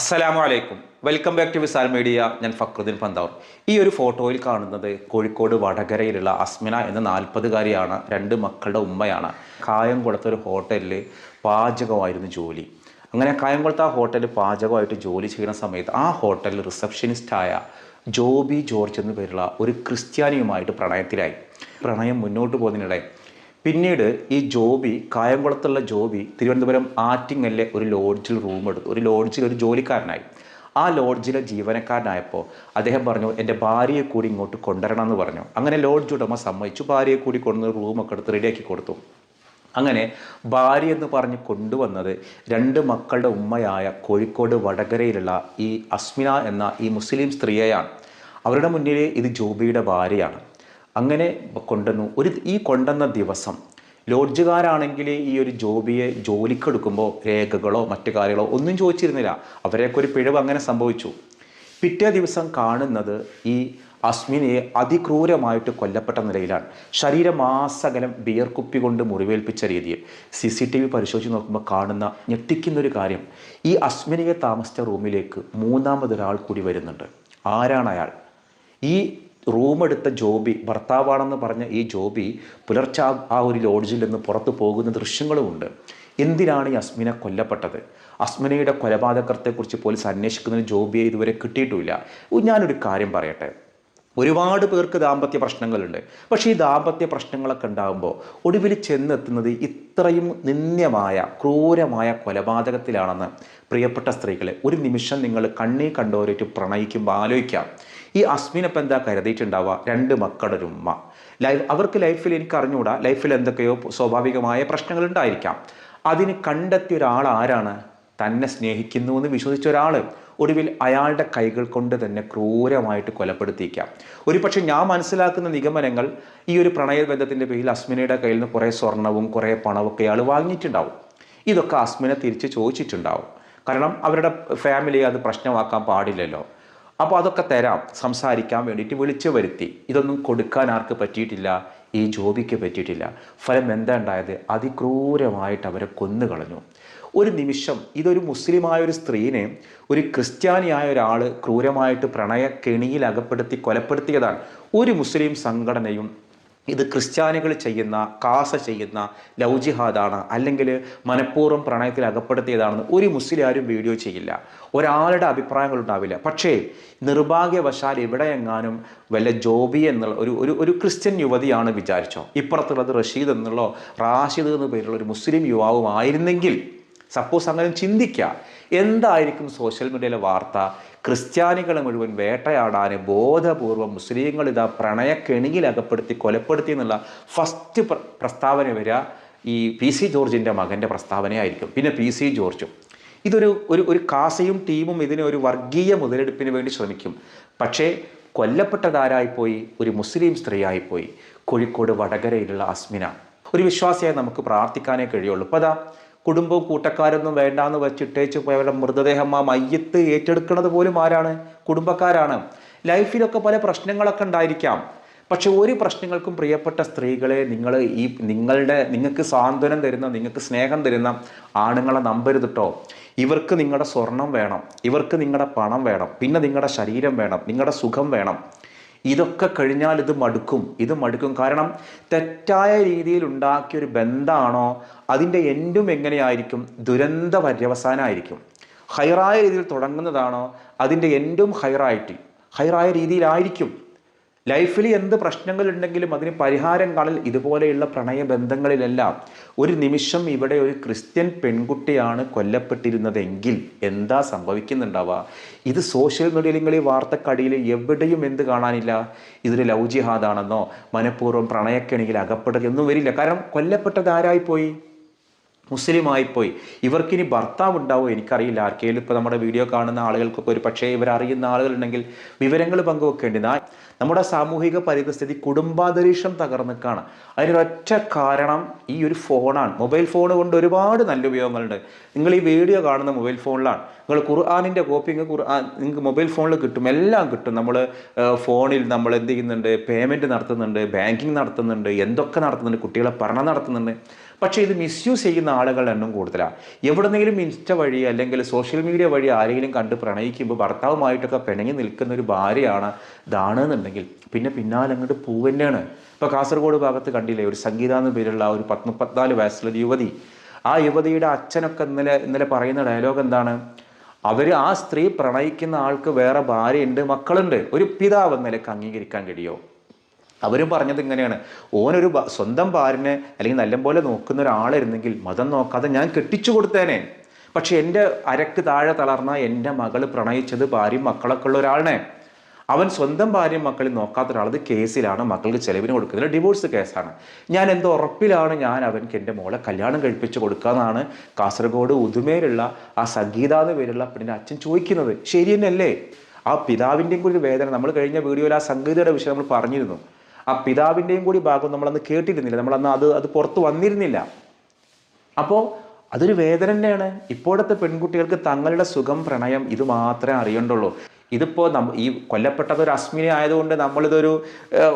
അസ്സലാമു അലൈക്കും. Welcome back to Visal media ഞാൻ ഫക്രുദ്ദീൻ പന്തവർ. ഈ ഒരു ഫോട്ടോയിൽ കാണുന്നത് കോഴിക്കോട് വടകരയിലുള്ള അസ്മിന എന്ന നാൽപ്പതുകാരിയാണ് രണ്ട് മക്കളുടെ ഉമ്മയാണ്. കായംകുളത്ത് ഒരു ഹോട്ടലിൽ പാചകമായിരുന്നു ജോലി. അങ്ങനെ കായംകുളത്ത് ആ ഹോട്ടലിൽ പാചകമായിട്ട് ജോലി ചെയ്യുന്ന സമയത്ത് ആ ഹോട്ടലിൽ റിസപ്ഷനിസ്റ്റായ ജോബി ജോർജ് എന്നു പേരുള്ള ഒരു ക്രിസ്ത്യാനിയുമായിട്ട് പ്രണയത്തിലായി. പ്രണയം മുന്നോട്ട് പോകുന്നതിനിടെ പിന്നീട് ഈ ജോബി കായംകുളത്തുള്ള ജോബി തിരുവനന്തപുരം ആറ്റിങ്ങലിലെ ഒരു ലോഡ്ജിൽ റൂം എടുത്തു. ഒരു ലോഡ്ജിൽ ഒരു ജോലിക്കാരനായി. ആ ലോഡ്ജിലെ ജീവനക്കാരനായപ്പോൾ അദ്ദേഹം പറഞ്ഞു എന്റെ ഭാര്യയെ കൂടി ഇങ്ങോട്ട് കൊണ്ടുവരണം എന്ന് പറഞ്ഞു. അങ്ങനെ ലോഡ്ജ് ഉടമ സമ്മതിച്ചു. ഭാര്യയെ കൂടി കൊണ്ടുവന്ന് റൂമൊക്കെ എടുത്ത് റെഡിയാക്കി കൊടുത്തു. അങ്ങനെ ഭാര്യ എന്ന് പറഞ്ഞ് കൊണ്ടുവന്നത് രണ്ട് മക്കളുടെ ഉമ്മയായ കോഴിക്കോട് വടകരയിലുള്ള ഈ അസ്മിന എന്ന ഈ മുസ്ലിം സ്ത്രീയെയാണ്. അവരുടെ മുന്നിൽ ഇത് ജോബിയുടെ ഭാര്യയാണ്. അങ്ങനെ കൊണ്ടുവന്നു. ഒരു ഈ കൊണ്ടുവന്ന ദിവസം ലോഡ്ജുകാരാണെങ്കിൽ ഈ ഒരു ജോബിയെ ജോലിക്കെടുക്കുമ്പോൾ രേഖകളോ മറ്റു കാര്യങ്ങളോ ഒന്നും ചോദിച്ചിരുന്നില്ല. അവരെയൊക്കെ ഒരു പിഴവ് അങ്ങനെ സംഭവിച്ചു. പിറ്റേ ദിവസം കാണുന്നത് ഈ അസ്മിനെ അതിക്രൂരമായിട്ട് കൊല്ലപ്പെട്ട നിലയിലാണ്. ശരീരമാസകലം ബിയർ കുപ്പി കൊണ്ട് മുറിവേൽപ്പിച്ച രീതിയിൽ സി സി ടി വി പരിശോധിച്ച് നോക്കുമ്പോൾ കാണുന്ന ഞെട്ടിക്കുന്നൊരു കാര്യം. ഈ അസ്മിനിയെ താമസിച്ച റൂമിലേക്ക് മൂന്നാമതൊരാൾ കൂടി വരുന്നുണ്ട്. ആരാണ് അയാൾ? ഈ റൂമെടുത്ത ജോബി ഭർത്താവാണെന്ന് പറഞ്ഞ ഈ ജോബി പുലർച്ചെ ആ- ഒരു ലോഡ്ജിൽ നിന്ന് പുറത്തു പോകുന്ന ദൃശ്യങ്ങളുമുണ്ട്. എന്തിനാണ് ഈ അസ്മിന കൊല്ലപ്പെട്ടത്? അസ്മിനയുടെ കൊലപാതകത്തെക്കുറിച്ച് പോലീസ് അന്വേഷിക്കുന്നതിന് ജോബിയെ ഇതുവരെ കിട്ടിയിട്ടുമില്ല. ഞാനൊരു കാര്യം പറയട്ടെ. ഒരുപാട് പേർക്ക് ദാമ്പത്യ പ്രശ്നങ്ങളുണ്ട്. പക്ഷേ ഈ ദാമ്പത്യ പ്രശ്നങ്ങളൊക്കെ ഉണ്ടാകുമ്പോൾ ഒടുവിൽ ചെന്നെത്തുന്നത് ഇത്രയും നിന്ദ്യമായ ക്രൂരമായ കൊലപാതകത്തിലാണെന്ന് പ്രിയപ്പെട്ട സ്ത്രീകളെ ഒരു നിമിഷം നിങ്ങൾ കണ്ണീ കണ്ടോരേറ്റ് പ്രണയിക്കുമ്പോൾ ആലോചിക്കാം. ഈ അസ്മിനപ്പം എന്താ കരുതിയിട്ടുണ്ടാവുക? രണ്ട് മക്കളുടെ ഉമ്മ. ലൈഫ് അവർക്ക് ലൈഫിൽ എനിക്ക് അറിഞ്ഞുകൂടാ ലൈഫിൽ എന്തൊക്കെയോ സ്വാഭാവികമായ പ്രശ്നങ്ങൾ ഉണ്ടായിരിക്കാം അതിന് കണ്ടെത്തിയ ഒരാൾ ആരാണ്? തന്നെ സ്നേഹിക്കുന്നു എന്ന് വിശ്വസിച്ച ഒരാൾ ഒടുവിൽ അയാളുടെ കൈകൾ കൊണ്ട് തന്നെ ക്രൂരമായിട്ട് കൊലപ്പെടുത്തിക്കാം ഒരു പക്ഷേ ഞാൻ മനസ്സിലാക്കുന്ന നിഗമനങ്ങൾ ഈ ഒരു പ്രണയബന്ധത്തിന്റെ പേരിൽ അസ്മിനയുടെ കയ്യിൽ നിന്ന് കുറേ സ്വർണവും കുറേ പണമൊക്കെ അയാൾ വാങ്ങിയിട്ടുണ്ടാവും. ഇതൊക്കെ അസ്മിന തിരിച്ച് ചോദിച്ചിട്ടുണ്ടാവും. കാരണം അവരുടെ ഫാമിലി അത് പ്രശ്നമാക്കാൻ പാടില്ലല്ലോ. അപ്പോൾ അതൊക്കെ തരാം സംസാരിക്കാൻ വേണ്ടിയിട്ട് വിളിച്ചു വരുത്തി. ഇതൊന്നും കൊടുക്കാൻ ആർക്ക് പറ്റിയിട്ടില്ല ഈ ജോബിക്ക് പറ്റിയിട്ടില്ല. ഫലം എന്താ ഉണ്ടായത്? അതിക്രൂരമായിട്ട് അവരെ കൊന്നുകളഞ്ഞു ഒരു നിമിഷം ഇതൊരു മുസ്ലിമായ ഒരു സ്ത്രീനെ ഒരു ക്രിസ്ത്യാനിയായ ഒരാൾ ക്രൂരമായിട്ട് പ്രണയ കെണിയിൽ അകപ്പെടുത്തി കൊലപ്പെടുത്തിയതാണ്. ഒരു മുസ്ലിം സംഘടനയും ഇത് ക്രിസ്ത്യാനികൾ ചെയ്യുന്ന കാസ ചെയ്യുന്ന ലവ് ജിഹാദാണ്. അല്ലെങ്കിൽ മനഃപൂർവം പ്രണയത്തിൽ അകപ്പെടുത്തിയതാണെന്ന് ഒരു മുസ്ലിം ആരും വീഡിയോ ചെയ്യില്ല. ഒരാളുടെ അഭിപ്രായങ്ങൾ ഉണ്ടാവില്ല. പക്ഷേ നിർഭാഗ്യവശാൽ ഇവിടെ എവിടെയെങ്ങാനും വല്ല ജോബി എന്നുള്ള ഒരു ഒരു ഒരു ക്രിസ്ത്യൻ യുവതിയാണ് വിചാരിച്ചോ. ഇപ്പുറത്തുള്ളത് റഷീദ് എന്നുള്ള റാഷിദ് എന്ന പേരുള്ള ഒരു മുസ്ലിം യുവാവും ആയിരുന്നെങ്കിൽ സപ്പോസ് അങ്ങനെ ചിന്തിക്കുക എന്തായിരിക്കും സോഷ്യൽ മീഡിയയിലെ വാർത്ത? ക്രിസ്ത്യാനികളെ മുഴുവൻ വേട്ടയാടാൻ ബോധപൂർവം മുസ്ലിങ്ങൾ ഇതാ പ്രണയക്കെണിയിൽ അകപ്പെടുത്തി കൊലപ്പെടുത്തി എന്നുള്ള ഫസ്റ്റ് പ്ര- പ്രസ്താവന വരിക ഈ പി സി ജോർജിന്റെ മകന്റെ പ്രസ്താവനയായിരിക്കും. പിന്നെ പി സി ജോർജും. ഇതൊരു ഒരു ഒരു കാസയും ടീമും ഇതിനെ ഒരു വർഗീയ മുതലെടുപ്പിന് വേണ്ടി ശ്രമിക്കും. പക്ഷേ കൊല്ലപ്പെട്ടതാരായിപ്പോയി? ഒരു മുസ്ലിം സ്ത്രീയായിപ്പോയി. കോഴിക്കോട് വടകരയിലുള്ള അസ്മിന. ഒരു വിശ്വാസിയായി നമുക്ക് പ്രാർത്ഥിക്കാനേ കഴിയുള്ളൂ. ഇപ്പോൾ അതാ കുടുംബവും കൂട്ടക്കാരൊന്നും വേണ്ടാന്ന് വെച്ചിട്ടേച്ച് പോയവരുടെ മൃതദേഹം ആ മയ്യത്ത് ഏറ്റെടുക്കുന്നത് പോലും ആരാണ്? കുടുംബക്കാരാണ്. ലൈഫിലൊക്കെ പല പ്രശ്നങ്ങളൊക്കെ ഉണ്ടായിരിക്കാം. പക്ഷെ ഒരു പ്രശ്നങ്ങൾക്കും പ്രിയപ്പെട്ട സ്ത്രീകളെ നിങ്ങൾ ഈ നിങ്ങളുടെ നിങ്ങൾക്ക് സാന്ത്വനം തരുന്ന നിങ്ങൾക്ക് സ്നേഹം തരുന്ന ആണുങ്ങളെ നമ്പരുത് കേട്ടോ ഇവർക്ക് നിങ്ങളുടെ സ്വർണം വേണം. ഇവർക്ക് നിങ്ങളുടെ പണം വേണം. പിന്നെ നിങ്ങളുടെ ശരീരം വേണം. നിങ്ങളുടെ സുഖം വേണം. ഇതൊക്കെ കഴിഞ്ഞാൽ ഇത് മടുക്കും. ഇത് മടുക്കും. കാരണം തെറ്റായ രീതിയിൽ ഉണ്ടാക്കിയ ഒരു ബന്ധമാണോ അതിന്റെ എൻഡും എങ്ങനെയായിരിക്കും? ദുരന്ത പര്യവസാനമായിരിക്കും ഹൈറായ രീതിയിൽ തുടങ്ങുന്നതാണോ? അതിന്റെ എൻഡും ഹൈറായിട്ട്. ഹൈറായ രീതിയിലായിരിക്കും. ലൈഫിൽ എന്ത് പ്രശ്നങ്ങളുണ്ടെങ്കിലും അതിന് പരിഹാരം കാണൽ ഇതുപോലെയുള്ള പ്രണയ പ്രണയബന്ധങ്ങളിലെല്ലാം ഒരു നിമിഷം ഇവിടെ ഒരു ക്രിസ്ത്യൻ പെൺകുട്ടിയാണ് കൊല്ലപ്പെട്ടിരുന്നതെങ്കിൽ എന്താ സംഭവിക്കുന്നുണ്ടാവുക? ഇത് സോഷ്യൽ ഈ വാർത്തക്കടിയിൽ എവിടെയും എന്ത് കാണാനില്ല? ഇതൊരു ലൗജിഹാദാണെന്നോ ജിഹാദാണെന്നോ മനഃപൂർവം പ്രണയക്കെണിയിൽ അകപ്പെടുക ഒന്നും വരില്ല. കാരണം കൊല്ലപ്പെട്ടത് ആരായിപ്പോയി? മുസ്ലിമായിപ്പോയി. ഇവർക്കിനി ഭർത്താവ് ഉണ്ടാവുമോ എനിക്കറിയില്ല. ആർക്കെങ്കിലും ഇപ്പോൾ നമ്മുടെ വീഡിയോ കാണുന്ന ആളുകൾക്കൊക്കെ ഒരു പക്ഷേ ഇവരറിയുന്ന ആളുകളുണ്ടെങ്കിൽ വിവരങ്ങൾ പങ്കുവെക്കേണ്ടത് ആ- നമ്മുടെ സാമൂഹിക പരിതസ്ഥിതി കുടുംബാന്തരീക്ഷം തകർന്നിക്കാണ്. അതിനൊരൊറ്റ കാരണം ഈ ഒരു ഫോണാണ്. മൊബൈൽ ഫോൺ കൊണ്ട് ഒരുപാട് നല്ല ഉപയോഗങ്ങളുണ്ട്. നിങ്ങൾ ഈ വീഡിയോ കാണുന്ന മൊബൈൽ ഫോണിലാണ്. നിങ്ങൾ ഖുർആാനിന്റെ കോപ്പി നിങ്ങൾക്ക് ഖുർആൻ നിങ്ങൾക്ക് മൊബൈൽ ഫോണിൽ കിട്ടും. എല്ലാം കിട്ടും. നമ്മൾ ഫോണിൽ നമ്മൾ എന്ത് ചെയ്യുന്നുണ്ട്? പേയ്മെന്റ് നടത്തുന്നുണ്ട്. ബാങ്കിങ് നടത്തുന്നുണ്ട്. എന്തൊക്കെ നടത്തുന്നുണ്ട്? കുട്ടികളെ പഠനം നടത്തുന്നുണ്ട്. പക്ഷേ ഇത് മിസ്യൂസ് ചെയ്യുന്ന ആളുകളുടെ എണ്ണം കൂടുതലാണ് എവിടെന്നെങ്കിലും ഇൻസ്റ്റ വഴി അല്ലെങ്കിൽ സോഷ്യൽ മീഡിയ വഴി ആരെങ്കിലും കണ്ട് പ്രണയിക്കുമ്പോൾ ഭർത്താവുമായിട്ടൊക്കെ പിണങ്ങി നിൽക്കുന്ന ഒരു ഭാര്യയാണ് ഇതാണെന്നുണ്ടെങ്കിൽ പിന്നെ പിന്നാലെ അങ്ങോട്ട് പൂവന്നെയാണ് ഇപ്പോൾ കാസർഗോഡ് ഭാഗത്ത് കണ്ടില്ലേ ഒരു സംഗീത എന്ന പേരുള്ള ഒരു പത്ത് മുപ്പത്തിനാല് വയസ്സുള്ള യുവതി. ആ യുവതിയുടെ അച്ഛനൊക്കെ ഇന്നലെ ഇന്നലെ പറയുന്ന ഡയലോഗ് എന്താണ്? അവർ ആ സ്ത്രീ പ്രണയിക്കുന്ന ആൾക്ക് വേറെ ഭാര്യയുണ്ട് മക്കളുണ്ട്. ഒരു പിതാവ് നിലയ്ക്ക് അംഗീകരിക്കാൻ കഴിയോ? അവരും പറഞ്ഞത് ഇങ്ങനെയാണ്. ഓനൊരു സ്വന്തം ഭാര്യനെ അല്ലെങ്കിൽ നല്ലപോലെ നോക്കുന്ന ഒരാളായിരുന്നെങ്കിൽ മതം നോക്കാതെ ഞാൻ കെട്ടിച്ചു കൊടുത്തേനെ. പക്ഷെ എന്റെ അരക്ക് താഴെ തളർന്ന എന്റെ മകൾ പ്രണയിച്ചത് ഭാര്യയും മക്കളൊക്കെ ഉള്ള ഒരാളിനെ. അവൻ സ്വന്തം ഭാര്യയും മക്കളെ നോക്കാത്ത ഒരാളത് കേസിലാണ് മക്കൾക്ക് ചെലവിന് കൊടുക്കുന്നത്. ഡിവോഴ്സ് കേസാണ്. ഞാൻ എന്തോ ഉറപ്പിലാണ് ഞാൻ അവൻക്ക് എന്റെ മോളെ കല്യാണം കഴിപ്പിച്ച് കൊടുക്കാന്നാണ് കാസർഗോഡ് ഉദുമേലുള്ള ആ സംഗീത എന്ന് പേരുള്ള പെണ്ണിന്റെ അച്ഛൻ ചോദിക്കുന്നത്. ശരി തന്നെയല്ലേ? ആ പിതാവിന്റെയും കൂടി വേദന. നമ്മൾ കഴിഞ്ഞ വീഡിയോയിൽ ആ സംഗീതയുടെ വിഷയം നമ്മൾ പറഞ്ഞിരുന്നു. ആ പിതാവിന്റെയും കൂടി ഭാഗം നമ്മളന്ന് കേട്ടിരുന്നില്ല. നമ്മളന്ന് അത് അത് പുറത്ത് വന്നിരുന്നില്ല. അപ്പോൾ അതൊരു വേദന തന്നെയാണ് ഇപ്പോഴത്തെ പെൺകുട്ടികൾക്ക് തങ്ങളുടെ സുഖം പ്രണയം ഇത് മാത്രമേ അറിയണ്ടുള്ളൂ. ഇതിപ്പോൾ നമ്മ ഈ കൊല്ലപ്പെട്ടത് ഒരു അസ്മിനി ആയതുകൊണ്ട് നമ്മളിതൊരു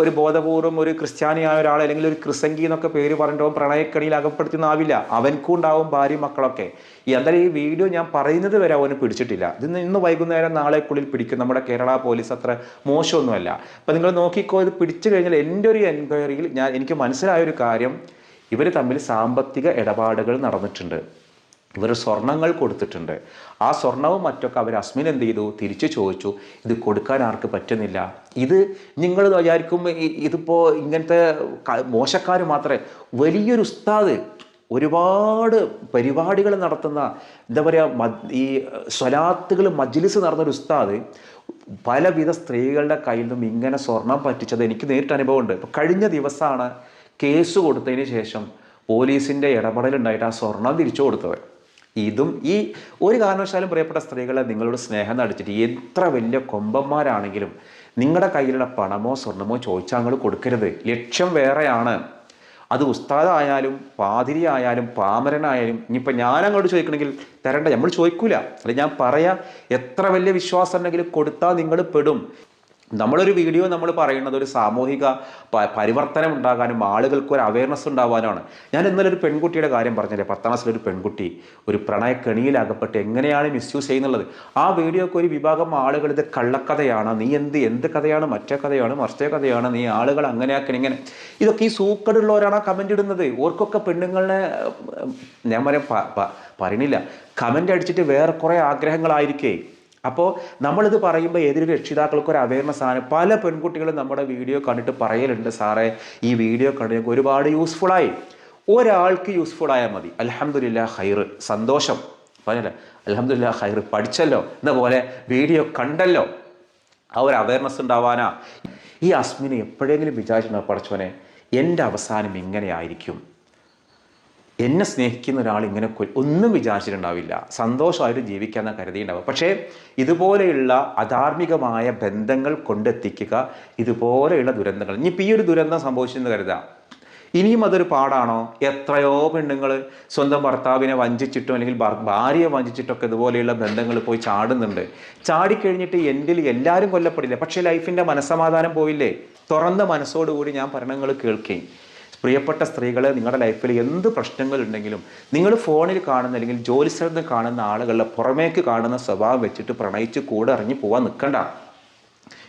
ഒരു ബോധപൂർവം ഒരു ക്രിസ്ത്യാനിയായ ഒരാൾ അല്ലെങ്കിൽ ഒരു ക്രിസംഗി എന്നൊക്കെ പേര് പറഞ്ഞിട്ടോ പ്രണയക്കണിയിൽ അകപ്പെടുത്തുന്നാവില്ല അവൻക്കും ഉണ്ടാവും ഭാര്യ മക്കളൊക്കെ. ഈ എന്തായാലും ഈ വീഡിയോ ഞാൻ പറയുന്നത് വരെ അവന് പിടിച്ചിട്ടില്ല. ഇത് ഇന്ന് വൈകുന്നേരം നാളെക്കുള്ളിൽ പിടിക്കും. നമ്മുടെ കേരള പോലീസ് അത്ര മോശമൊന്നുമല്ല. അപ്പം നിങ്ങൾ നോക്കിക്കോ ഇത് പിടിച്ചു കഴിഞ്ഞാൽ എന്റെ ഒരു എൻക്വയറിയിൽ ഞാൻ എനിക്ക് മനസ്സിലായ ഒരു കാര്യം. ഇവർ തമ്മിൽ സാമ്പത്തിക ഇടപാടുകൾ നടന്നിട്ടുണ്ട്. ഇവർ സ്വർണങ്ങൾ കൊടുത്തിട്ടുണ്ട്. ആ സ്വർണവും മറ്റൊക്കെ അവർ അസ്മിൻ എന്ത് ചെയ്തു? തിരിച്ചു ചോദിച്ചു. ഇത് കൊടുക്കാൻ ആർക്ക് പറ്റുന്നില്ല. ഇത് നിങ്ങൾ വിചാരിക്കും ഇതിപ്പോൾ ഇങ്ങനത്തെ മോശക്കാർ മാത്രമേ. വലിയൊരു ഉസ്താദ് ഒരുപാട് പരിപാടികൾ നടത്തുന്ന എന്താ പറയുക ഈ സ്വലാത്തുകൾ മജ്ലിസ് നടന്നൊരു ഉസ്താദ് പലവിധ സ്ത്രീകളുടെ കയ്യിൽ നിന്നും ഇങ്ങനെ സ്വർണം പറ്റിച്ചത് എനിക്ക് നേരിട്ട് അനുഭവമുണ്ട്. ഇപ്പം കഴിഞ്ഞ ദിവസമാണ് കേസ് കൊടുത്തതിന് ശേഷം പോലീസിന്റെ ഇടപെടലുണ്ടായിട്ട് ആ സ്വർണം തിരിച്ചു കൊടുത്തത്. ഇതും ഈ ഒരു കാരണവശാലും പ്രിയപ്പെട്ട സ്ത്രീകളെ നിങ്ങളോട് സ്നേഹം നടിച്ചിട്ട് എത്ര വലിയ കൊമ്പന്മാരാണെങ്കിലും നിങ്ങളുടെ കയ്യിലുള്ള പണമോ സ്വർണമോ ചോദിച്ചാൽ നിങ്ങൾ കൊടുക്കരുത്. ലക്ഷ്യം വേറെയാണ്. അത് ഉസ്താദായാലും പാതിരി ആയാലും പാമരനായാലും ഇനിയിപ്പോൾ ഞാൻ അങ്ങോട്ട് ചോദിക്കണമെങ്കിൽ തരണ്ട. നമ്മൾ ചോദിക്കൂല. അല്ലെങ്കിൽ ഞാൻ പറയാം എത്ര വലിയ വിശ്വാസം ഉണ്ടെങ്കിലും കൊടുത്താൽ നിങ്ങൾ പെടും. നമ്മളൊരു വീഡിയോ നമ്മൾ പറയുന്നത് ഒരു സാമൂഹിക പരിവർത്തനം ഉണ്ടാകാനും ആളുകൾക്ക് ഒരു അവയർനെസ് ഉണ്ടാവാനാണ്. ഞാൻ ഇന്നലെ ഒരു പെൺകുട്ടിയുടെ കാര്യം പറഞ്ഞില്ലേ? പത്താം ക്ലാസ്സിലെ ഒരു പെൺകുട്ടി ഒരു പ്രണയക്കെണിയിലകപ്പെട്ട് എങ്ങനെയാണ് മിസ്യൂസ് ചെയ്യുന്നുള്ളത്? ആ വീഡിയോക്ക് ഒരു വിഭാഗം ആളുകൾ ഇത് കള്ളക്കഥയാണ് നീ എന്ത് എന്ത് കഥയാണ് മറ്റേ കഥയാണ് മറിച്ചേ കഥയാണ് നീ ആളുകൾ അങ്ങനെയാക്കണം ഇങ്ങനെ. ഇതൊക്കെ ഈ സൂക്കടുള്ളവരാണ് കമന്റ് ഇടുന്നത്. ഓർക്കൊക്കെ പെണ്ണുങ്ങളെ ഞാൻ പറയാം പറയണില്ല. കമന്റ് അടിച്ചിട്ട് വേറെ കുറേ ആഗ്രഹങ്ങളായിരിക്കേ. അപ്പോൾ നമ്മളിത് പറയുമ്പോൾ ഏതൊരു രക്ഷിതാക്കൾക്ക് ഒരു അവയർനെസ് ആണ്. പല പെൺകുട്ടികളും നമ്മുടെ വീഡിയോ കണ്ടിട്ട് പറയലുണ്ട് സാറേ ഈ വീഡിയോ കണ്ട് ഞങ്ങൾക്ക് ഒരുപാട് യൂസ്ഫുള്ളായി ഒരാൾക്ക് യൂസ്ഫുൾ ആയാൽ മതി. അലഹമില്ല ഹൈറ് സന്തോഷം. പറഞ്ഞല്ലേ? അലഹമില്ല ഹൈറ് പഠിച്ചല്ലോ. എന്ന പോലെ വീഡിയോ കണ്ടല്ലോ. ആ ഒരു അവയർനെസ് ഉണ്ടാവാനാ. ഈ അസ്മിനെ എപ്പോഴെങ്കിലും വിചാരിച്ചിട്ടുണ്ടോ പഠിച്ചവനെ? എന്റെ അവസാനം ഇങ്ങനെ ആയിരിക്കും എന്നെ സ്നേഹിക്കുന്ന ഒരാൾ ഇങ്ങനെ ഒന്നും വിചാരിച്ചിട്ടുണ്ടാവില്ല. സന്തോഷമായിട്ട് ജീവിക്കാന്ന് കരുതിയിട്ടുണ്ടാവും പക്ഷേ ഇതുപോലെയുള്ള അധാർമികമായ ബന്ധങ്ങൾ കൊണ്ടെത്തിക്കുക ഇതുപോലെയുള്ള ദുരന്തങ്ങൾ. ഇനിയിപ്പോൾ ഈ ഒരു ദുരന്തം സംഭവിച്ചെന്ന് കരുതാം. ഇനിയും അതൊരു പാടാണോ? എത്രയോ പെണ്ണുങ്ങൾ സ്വന്തം ഭർത്താവിനെ വഞ്ചിച്ചിട്ടോ അല്ലെങ്കിൽ ഭാര്യയെ വഞ്ചിച്ചിട്ടൊക്കെ ഇതുപോലെയുള്ള ബന്ധങ്ങൾ പോയി ചാടുന്നുണ്ട്. ചാടിക്കഴിഞ്ഞിട്ട് എന്റെ എല്ലാവരും കൊല്ലപ്പെടില്ല? പക്ഷേ ലൈഫിന്റെ മനസ്സമാധാനം പോയില്ലേ? തുറന്ന മനസ്സോടുകൂടി ഞാൻ ഭരണങ്ങൾ കേൾക്കുകയും പ്രിയപ്പെട്ട സ്ത്രീകൾ നിങ്ങളുടെ ലൈഫിൽ എന്ത് പ്രശ്നങ്ങളുണ്ടെങ്കിലും നിങ്ങൾ ഫോണിൽ കാണുന്ന അല്ലെങ്കിൽ ജോലി സ്ഥലത്ത് കാണുന്ന ആളുകളുടെ പുറമേക്ക് കാണുന്ന സ്വഭാവം വെച്ചിട്ട് പ്രണയിച്ച് കൂടെ ഇറങ്ങി പോകാൻ നിൽക്കണ്ട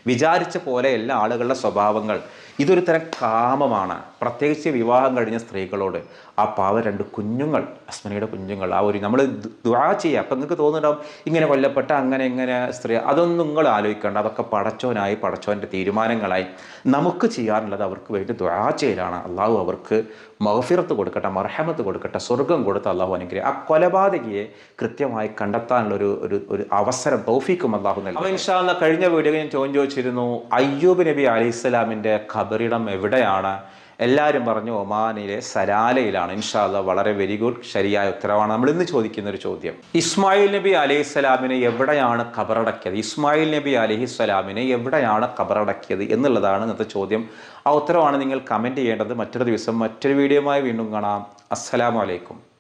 വിചാരിച്ച പോലെ എല്ലാ ആളുകളുടെ സ്വഭാവങ്ങൾ. ഇതൊരു തരം കാമമാണ്. പ്രത്യേകിച്ച് വിവാഹം കഴിഞ്ഞ സ്ത്രീകളോട് ആ പാവ രണ്ട് കുഞ്ഞുങ്ങൾ അസ്മനയുടെ കുഞ്ഞുങ്ങൾ ആ ഒരു നമ്മൾ ദുആ ചെയ്യുക അപ്പം നിങ്ങൾക്ക് തോന്നുന്നുണ്ടാവും ഇങ്ങനെ കൊല്ലപ്പെട്ട അങ്ങനെ ഇങ്ങനെ സ്ത്രീ അതൊന്നും നിങ്ങൾ ആലോചിക്കേണ്ട. അതൊക്കെ പടച്ചോനായി പടച്ചോന്റെ തീരുമാനങ്ങളായി നമുക്ക് ചെയ്യാറുള്ളത് അവർക്ക് വേണ്ടി ദുആ ചെയ്യലാണ്. അള്ളാഹു അവർക്ക് മഹഫിറത്ത് കൊടുക്കട്ടെ മർഹമത്ത് കൊടുക്കട്ടെ സ്വർഗം കൊടുത്ത അള്ളാഹു അനുഗ്രഹം ആ കൊലപാതകയെ കൃത്യമായി കണ്ടെത്താനുള്ള ഒരു ഒരു ഒരു അവസരം തൗഫീക്കും അള്ളാഹു നൽകും ഇൻഷാ ഇൻഷാല്ല കഴിഞ്ഞ വീഡിയോ ഞാൻ ചോദ്യം ചോദിച്ചിരുന്നു അയ്യൂബ് നബി അലൈഹി സ്വലാമിന്റെ ഖബറിടം എവിടെയാണ്? എല്ലാവരും പറഞ്ഞു ഒമാനിലെ സലാലയിലാണ്. ഇൻഷാല്ല വളരെ വെരി ഗുഡ് ശരിയായ ഉത്തരവാണ്. നമ്മൾ ഇന്ന് ചോദിക്കുന്ന ഒരു ചോദ്യം. ഇസ്മായിൽ നബി അലൈഹി സ്വലാമിനെ എവിടെയാണ് ഖബറടക്കിയത്? ഇസ്മായിൽ നബി അലഹി സ്വലാമിനെ എവിടെയാണ് ഖബറടക്കിയത് എന്നുള്ളതാണ് ഇന്നത്തെ ചോദ്യം. ആ ഉത്തരവാണ് നിങ്ങൾ കമന്റ് ചെയ്യേണ്ടത്. മറ്റൊരു ദിവസം മറ്റൊരു വീഡിയോയുമായി വീണ്ടും കാണാം. അസ്സലാമു അലൈക്കും.